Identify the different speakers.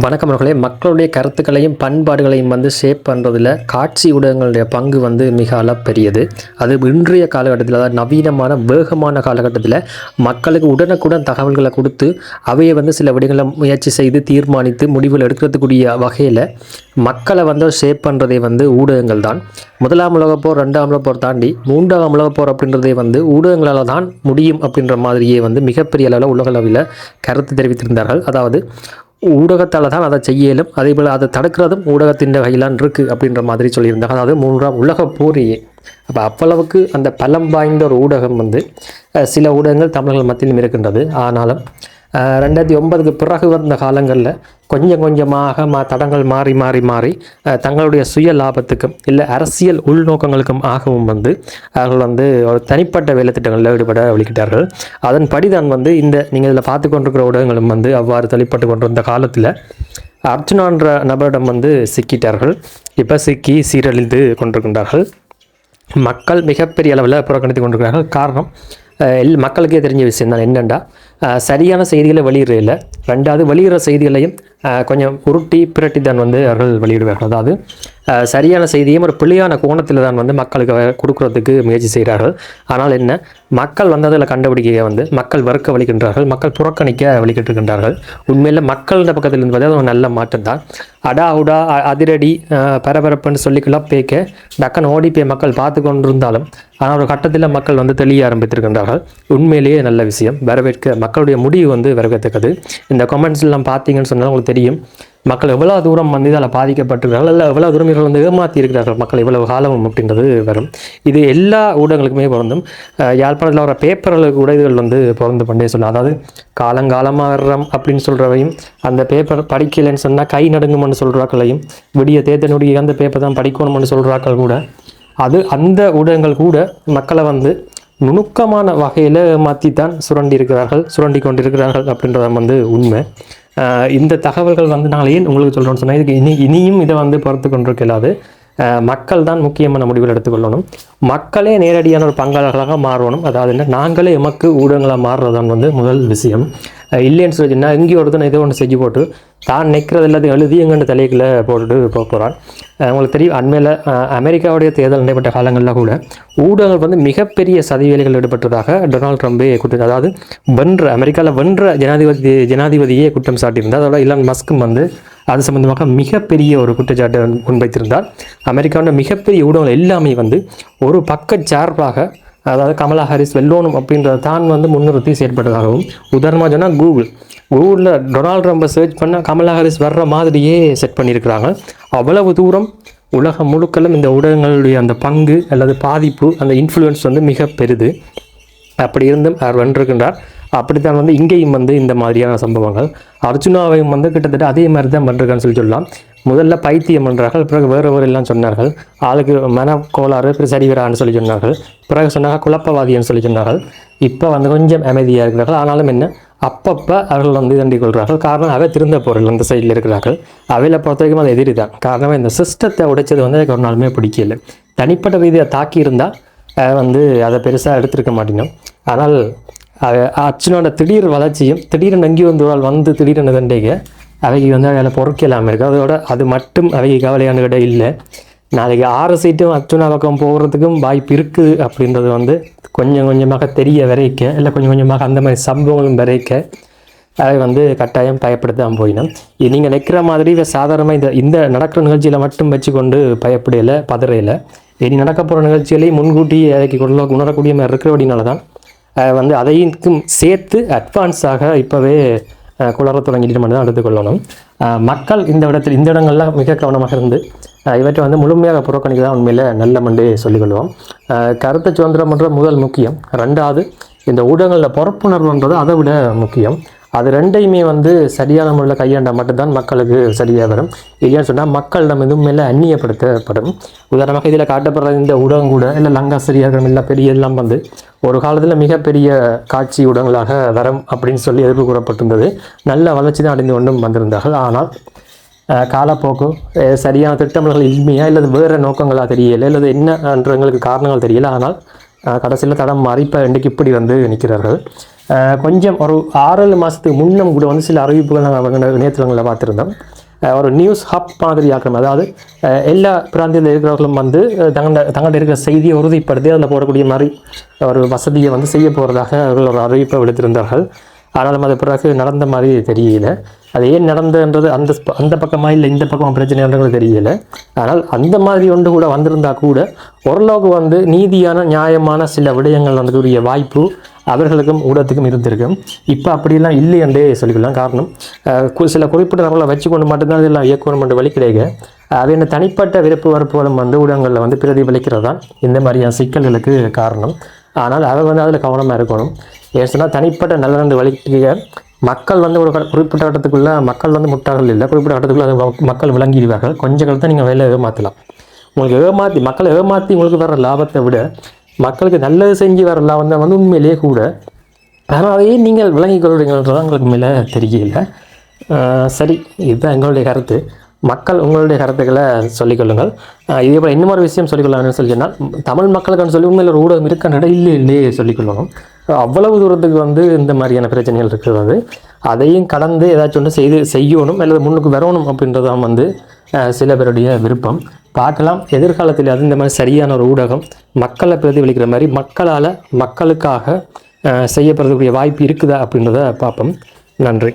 Speaker 1: வணக்கம் அவர்களே. மக்களுடைய கருத்துக்களையும் பண்பாடுகளையும் வந்து ஷேப் பண்ணுறதில் காட்சி ஊடகங்களுடைய பங்கு வந்து மிக அளப்பெரியது. அது இன்றைய காலகட்டத்தில் அதாவது நவீனமான வேகமான காலகட்டத்தில் மக்களுக்கு உடனுக்குடன் தகவல்களை கொடுத்து அவையை வந்து சில விடங்களை முயற்சி செய்து தீர்மானித்து முடிவுகள் எடுக்கிறதுக்குரிய வகையில் மக்களை வந்து ஷேப் பண்ணுறதே வந்து ஊடகங்கள் தான். முதலாம் உலகப் போர் ரெண்டாம் உலக போர் தாண்டி மூன்றாம் உலக போர் அப்படின்றதே வந்து ஊடகங்களால் தான் முடியும் அப்படின்ற மாதிரியே வந்து மிகப்பெரிய அளவில் உலகளவில் கருத்து தெரிவித்திருந்தார்கள். அதாவது ஊடகத்தால் தான் அதை செய்ய இயலும் அதே போல் அதை தடுக்கிறதும் ஊடகத்தின் கையிலான் இருக்குது அப்படின்ற மாதிரி சொல்லியிருந்தாங்க. அதாவது மூன்றாம் உலக போரியே. அப்போ அவ்வளவுக்கு அந்த பலம் வாய்ந்த ஒரு ஊடகம் வந்து சில ஊடகங்கள் தமிழர்கள் மத்தியிலும் இருக்கின்றது. ஆனாலும் ரெண்டாயிரத்தி ஒன்பதுக்கு பிறகு வந்த காலங்களில் கொஞ்சம் கொஞ்சமாக மா தடங்கள் மாறி மாறி மாறி தங்களுடைய சுய லாபத்துக்கும் இல்லை அரசியல் உள்நோக்கங்களுக்கும் ஆகவும் வந்து அவர்கள் வந்து ஒரு தனிப்பட்ட வேலைத்திட்டங்களில் ஈடுபட வழிகிட்டார்கள். அதன்படி தான் வந்து இந்த நீங்கள் இதில் பார்த்து கொண்டிருக்கிற ஊடகங்களும் வந்து அவ்வாறு தள்ளிப்பட்டு கொண்டிருந்த காலத்தில் அர்ஜுனான்ற நபரிடம் வந்து சிக்கிட்டார்கள். இப்போ சிக்கி சீரழிந்து கொண்டிருக்கின்றார்கள். மக்கள் மிகப்பெரிய அளவில் புறக்கணித்து கொண்டிருக்கிறார்கள். காரணம் எல் மக்களுக்கே தெரிஞ்ச விஷயம் தான் என்னென்னா சரியான செய்திகளை வெளியிடல ரெண்டாவது வெளியிடுற செய்திகளையும் கொஞ்சம் உருட்டி பிரட்டி தான் வந்து அவர்கள் வெளியிடுவார்கள். அதாவது சரியான செய்தியும் ஒரு பிள்ளையான கோணத்தில் தான் வந்து மக்களுக்கு கொடுக்குறதுக்கு கொடுக்கறதுக்கு முயற்சி செய்கிறார்கள். ஆனால் என்ன மக்கள் வந்து அதில் கண்டுபிடிக்க வந்து மக்கள் வெறுக்க வலிக்கின்றார்கள் மக்கள் புறக்கணிக்க வலிக்கிட்டிருக்கின்றார்கள் உண்மையில் மக்களின் பக்கத்தில் இருந்தது அது ஒரு நல்ல மாற்றம் தான். அடா உடா அ- அதிரடி பரபரப்புன்னு சொல்லி கிளப்பேக்க டக்கன் ஓடி போய் மக்கள் பார்த்து கொண்டிருந்தாலும் ஆனால் ஒரு கட்டத்தில் மக்கள் வந்து தெளிய ஆரம்பித்திருக்கின்றார்கள். உண்மையிலேயே நல்ல விஷயம். வரவேற்க மக்களுடைய முடிவு வந்து வரவேற்கத்தக்கது. இந்த கமெண்ட்ஸ்லாம் பார்த்தீங்கன்னு சொன்னால் உங்களுக்கு தெரியும். மக்கள் எவ்வளோ தூரம் வந்து இதால் பாதிக்கப்பட்டிருக்கிறார்கள் இல்லை எவ்வளோ தூரம் இவர்கள் வந்து ஏமாற்றி இருக்கிறார்கள் மக்கள் இவ்வளவு காலம் அப்படின்றது வரும் இது எல்லா ஊடகங்களுக்குமே பொருந்தும். யாழ்ப்பாணத்தில் வர பேப்பர்களுக்கு கூட இதுகள் வந்து பொருந்து பண்ணே சொல்லலாம். அதாவது காலங்காலமாக வர்றோம் அப்படின்னு சொல்கிறவையும் அந்த பேப்பர் படிக்கலைன்னு சொன்னால் கை நடுங்கும்னு சொல்கிறாக்களையும் விடிய தேத்தனுடைய அந்த பேப்பர் தான் படிக்கணும்னு சொல்கிறாக்கள் கூட அது அந்த ஊடகங்கள் கூட மக்களை வந்து நுணுக்கமான வகையில் மாற்றி தான் சுரண்டி இருக்கிறார்கள் சுரண்டி கொண்டிருக்கிறார்கள் அப்படின்றது வந்து உண்மை. இந்த தகவல்கள் வந்து நாங்கள் ஏன் உங்களுக்கு சொல்கிறோம்னு சொன்னால் இதுக்கு இனி இனியும் இதை வந்து பொறுத்து கொண்டிருக்க மக்கள் தான் முக்கியமான முடிவுகள் எடுத்துக்கொள்ளணும் மக்களே நேரடியான ஒரு பங்காளர்களாக மாறணும். அதாவது நாங்களே எமக்கு ஊடகங்களாக மாறுறதான் வந்து முதல் விஷயம். இல்லைன்னு சொல்லி சொன்னால் எங்கேயோ ஒருத்தனை ஏதோ ஒன்று செஞ்சு போட்டு தான் நிற்கிறது எல்லாத்தையும் எழுதி எங்கன்னு தலைக்குள்ளே போட்டுட்டு போக போகிறான் உங்களுக்கு தெரியும் அண்மையில் அமெரிக்காவுடைய தேர்தல் நடைபெற்ற காலங்களில் கூட ஊடகங்கள் வந்து மிகப்பெரிய சதிவேலைகள் ஈடுபட்டதாக டொனால்ட் ட்ரம்பே குற்றம் அதாவது வென்ற அமெரிக்காவில் வென்ற ஜனாதிபதி ஜனாதிபதியே குற்றம் சாட்டியிருந்தார். அதோட இலான் மஸ்கும் வந்து அது சம்பந்தமாக மிகப்பெரிய ஒரு குற்றச்சாட்டை முன்வைத்திருந்தார். அமெரிக்காவோட மிகப்பெரிய ஊடகங்கள் எல்லாமே வந்து ஒரு பக்க சார்பாக அதாவது கமலா ஹாரிஸ் வெல்லோனும் அப்படின்றத தான் வந்து முன்னிறுத்தி செயற்பட்டதாகவும் உதாரணமாக சொன்னால் கூகுள். கூகுளில் டொனால்ட் ட்ரம்பை சர்ச் பண்ணால் கமலா ஹாரிஸ் வர்ற மாதிரியே செட் பண்ணியிருக்கிறாங்க. அவ்வளவு தூரம் உலகம் முழுக்கலும் இந்த ஊடகங்களுடைய அந்த பங்கு அல்லது பாதிப்பு அந்த இன்ஃப்ளூயன்ஸ் வந்து மிக பெரிது. அப்படி இருந்தும் அவர் வென்றிருக்கின்றார். அப்படித்தான் வந்து இங்கேயும் வந்து இந்த மாதிரியான சம்பவங்கள். அர்ஜுனாவையும் வந்து கிட்டத்தட்ட அதே மாதிரி தான் பண்ணுறாங்கன்னு சொல்லி சொல்லலாம். முதல்ல பைத்தியம் பண்ணுறார்கள் பிறகு வேறு எல்லாம் சொன்னார்கள். ஆளுக்கு மன கோளாறு பிறகு சரிவரான்னு சொல்லி சொன்னார்கள். பிறகு சொன்னாங்க குழப்பவாதின்னு சொல்லி சொன்னார்கள். இப்போ வந்து கொஞ்சம் அமைதியாக இருக்கிறார்கள். ஆனாலும் என்ன அப்பப்போ அவர்கள் வந்து தண்டிக் கொள்கிறார்கள். காரணம் அவை திருந்த போகிறீர்கள் அந்த சைடில் இருக்கிறார்கள். அவையில் பொறுத்த வரைக்கும் அது எதிரி தான். காரணம் இந்த சிஸ்டத்தை உடைச்சது வந்து எனக்கு ஒரு நாளுமே பிடிக்கல. தனிப்பட்ட ரீதியாக தாக்கியிருந்தால் வந்து அதை பெருசாக எடுத்திருக்க மாட்டினோம். ஆனால் அஹ், அர்ச்சனோட திடீர் வளர்ச்சியும் திடீரென நங்கி வந்து வந்து திடீரென தண்டைக அவைக்கு வந்து அதில் பொறுக்கலாமல் இருக்குது. அதோட அது மட்டும் அவைக்கு கவலையான கிட்ட இல்லை. நாளைக்கு ஆறு சீட்டும் அர்ச்சுனா பக்கம் போகிறதுக்கும் வாய்ப்பு இருக்குது அப்படின்றது வந்து கொஞ்சம் கொஞ்சமாக தெரிய வரைக்க இல்லை கொஞ்சம் கொஞ்சமாக அந்த மாதிரி சம்பவங்களும் வரைக்க அதை வந்து கட்டாயம் பயப்படுத்தாமல் போயினோம் நீங்கள் நிற்கிற மாதிரி இதை சாதாரணமாக இந்த இந்த நடக்கிற நிகழ்ச்சியில் மட்டும் வச்சுக்கொண்டு பயப்படலை பதறையில். இனி நடக்க போகிற நிகழ்ச்சிகளையும் முன்கூட்டி அதைக்கு கொள்ள உணரக்கூடிய மாதிரி இருக்கிறபடினால தான் வந்து அதையும் சேர்த்து அட்வான்ஸாக இப்போவே குளர தொடங்கிட்டு மட்டும் அடுத்து கொள்ளணும். மக்கள் இந்த இடத்தில் இந்த இடங்களில் மிக கவனமாக இருந்து இவற்றை வந்து முழுமையாக புறக்கணிக்க தான் உண்மையில் நல்ல மண்டே சொல்லிக்கொள்வோம் அஹ் கருத்து சுதந்திரம்ன்ற முதல் முக்கியம். ரெண்டாவது இந்த ஊடகங்களில் பொறுப்புணர்வுன்றது அதை விட முக்கியம். அது ரெண்டையுமே வந்து சரியான முறையில் கையாண்டால் மட்டும்தான் மக்களுக்கு சரியாக வரும். இல்லையான்னு சொன்னால் மக்களிடம் எதுவும் மேலே அந்நியப்படுத்தப்படும். உதாரணமாக இதில் காட்டப்படுற இந்த ஊடகம் கூட இல்லை லங்காசிரியர்கள் இல்லை பெரிய எல்லாம் வந்து ஒரு காலத்தில் மிகப்பெரிய காட்சி ஊடகங்களாக வரும் அப்படின்னு சொல்லி எதிர்ப்பு கூறப்பட்டிருந்தது. நல்ல வளர்ச்சி தான் அடைந்து கொண்டும் வந்திருந்தார்கள். ஆனால் காலப்போக்கு சரியான திட்டமிடல்கள் இல்லையா இல்லை வேறு நோக்கங்களாக தெரியலை இல்லை என்னன்றங்களுக்கு காரணங்கள் தெரியல. ஆனால் கடைசியில் தடம் மாறி இப்போ இன்றைக்கு இப்படி வந்து நிற்கிறார்கள். கொஞ்சம் ஒரு ஆறேழு மாதத்துக்கு முன்னம் கூட வந்து சில அறிவிப்புகள் நாங்கள் இணையதளங்களில் பார்த்துருந்தோம். ஒரு நியூஸ் ஹப் மாதிரி ஆக்கிரம் அதாவது எல்லா பிராந்தியத்தில் இருக்கிறவர்களும் வந்து அஹ், தங்கள்ட தங்கள்ட்ட இருக்கிற செய்தியை உறுதிப்படுத்தி அதில் போடக்கூடிய மாதிரி ஒரு வசதியை வந்து செய்ய போகிறதாக அவர்கள் ஒரு அறிவிப்பை விடுத்திருந்தார்கள். ஆனாலும் அது பிறகு நடந்த மாதிரி தெரியல. அது ஏன் நடந்ததுன்றது அந்த அந்த பக்கமாக இல்லை இந்த பக்கமாக பிரச்சனைன்றது தெரியல. ஆனால் அந்த மாதிரி ஒன்று கூட வந்திருந்தா கூட ஓரளவுக்கு வந்து நீதியான நியாயமான சில விடயங்கள் நடக்கக்கூடிய வாய்ப்பு அவர்களுக்கும் ஊடகத்துக்கும் இருந்திருக்கும் இப்போ அப்படியெல்லாம் இல்லை என்றே சொல்லிக்கலாம் காரணம் சில குறிப்பிட்ட நபர்களை வச்சுக்கொண்டு மட்டும்தான் இதெல்லாம் இயக்கணும் என்ற வழி கிடையாது அது என்ன தனிப்பட்ட விருப்பு வரப்புகளும் வந்து ஊடகங்களில் வந்து பிரதிபலிக்கிறது? தான் இந்த மாதிரியான சிக்கல்களுக்கு காரணம். ஆனால் அவர் வந்து அதில் கவனமாக இருக்கணும். ஏன் சொன்னால் தனிப்பட்ட நல்ல வழிக்க மக்கள் வந்து ஒரு குறிப்பிட்ட கட்டத்துக்குள்ளே மக்கள் வந்து முட்டாள்கள் இல்லை. குறிப்பிட்ட கட்டத்துக்குள்ளே அது மக்கள் விளங்கிடுவார்கள். கொஞ்ச காலத்தை நீங்கள் வேலை ஏமாற்றலாம் உங்களுக்கு ஏமாற்றி மக்களை ஏமாற்றி உங்களுக்கு வர லாபத்தை விட மக்களுக்கு நல்லது செஞ்சு வர லாபம் தான் வந்து உண்மையிலேயே கூட. ஆனால் அதையே நீங்கள் விளங்கிக் கொள்வீங்கன்றது உங்களுக்கு மேலே தெரியல சரி இதுதான் எங்களுடைய கருத்து. மக்கள் உங்களுடைய கருத்துக்களை சொல்லிக்கொள்ளுங்கள் இதே போல் இன்னொரு விஷயம் சொல்லிக்கொள்ளலாம்னு சொல்லி சொன்னால் தமிழ் மக்களுக்கான சொல்லி உண்மையில் ஒரு ஊடகம் இருக்க இல்லை இல்லையே சொல்லிக்கொள்ளணும் அவ்வளவு தூரத்துக்கு வந்து இந்த மாதிரியான பிரச்சனைகள் இருக்கிறது அதையும் கடந்து ஏதாச்சும் ஒன்று செய்து செய்யணும் அல்லது முன்னுக்கு வரணும் அப்படின்றது தான் வந்து சில பேருடைய விருப்பம். பார்க்கலாம் எதிர்காலத்தில் அது இந்த மாதிரி சரியான ஒரு ஊடகம் மக்களை பிரதிபலிக்கிற மாதிரி மக்களால் மக்களுக்காக செய்யப்படுறதுக்குரிய வாய்ப்பு இருக்குதா அப்படின்றத பார்ப்போம். நன்றி.